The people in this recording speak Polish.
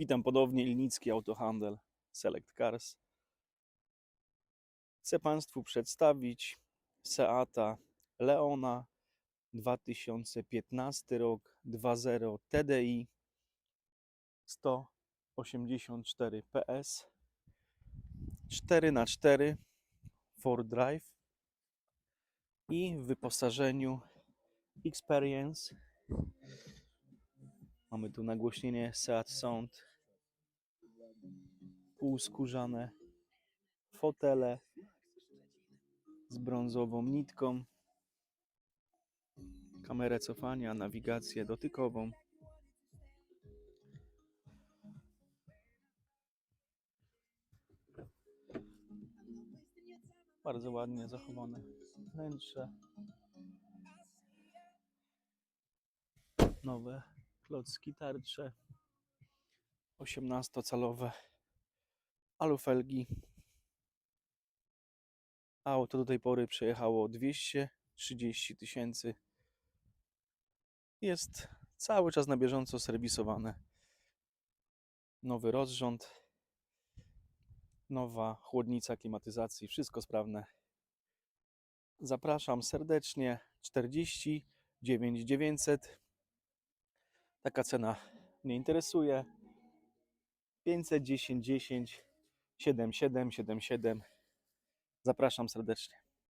Witam ponownie, Ilnicki Autohandel Select Cars. Chcę Państwu przedstawić Seata Leona 2015 rok 2.0 TDI 184 PS 4x4 4 Drive i w wyposażeniu Experience Mamy tu nagłośnienie Seat Sound, półskórzane fotele z brązową nitką, kamerę cofania, nawigację dotykową. Bardzo ładnie zachowane wnętrze. Nowe klocki tarcze. 18-calowe alufelgi. Auto do tej pory przejechało 230 tysięcy. Jest cały czas na bieżąco serwisowane. Nowy rozrząd, nowa chłodnica klimatyzacji, wszystko sprawne. Zapraszam serdecznie 49 900. Taka cena mnie interesuje. 510 10 77 77. Zapraszam serdecznie.